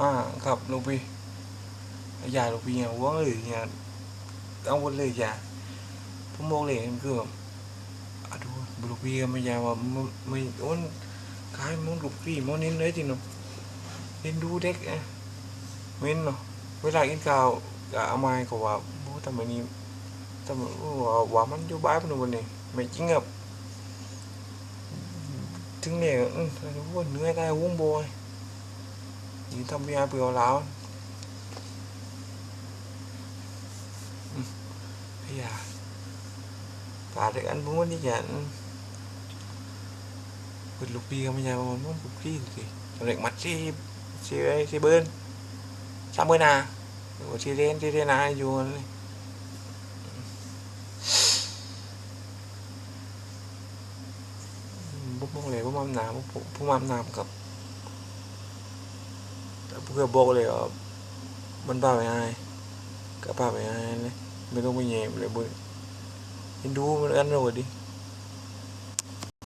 อ่าครับลูกพี่อย่าลูกพี่อย่าว่างเลยอย่าเอาวนเลยอย่าผมบอกเลยมันคือแบบอะดูลูกพี่ก็ไม่ยาว่าไม่ไม่โอนกายมันลูกพี่มันเน้นเลยจริงเนาะเน้นดูเด็กอะเว้นเนาะเวลากินข้าวก็เอาไม้ก็ว่าบูทำแบบนี้ทำว่าว่ามันอยู่บ้านมันวันนี้ไม่จริงครับถึงเนี่ยอืมว่าเหนื่อยได้วงโบย những thông tin vừa lão bây giờ cả được anh muốn đi nhận bật lục bia bây giờ mà muốn lục bia thì cho lệnh mặt si si si bên sao bên à của si đen si đen à dù bút mong lệ bút mâm nào bút bút mâm nào gặp เพื่อบอกเลยว่ามันป้าไปไงก็ป้าไปไงเลยไม่ต้องไปแย่มเลยบุญเห็นดูมันกันเลยดิ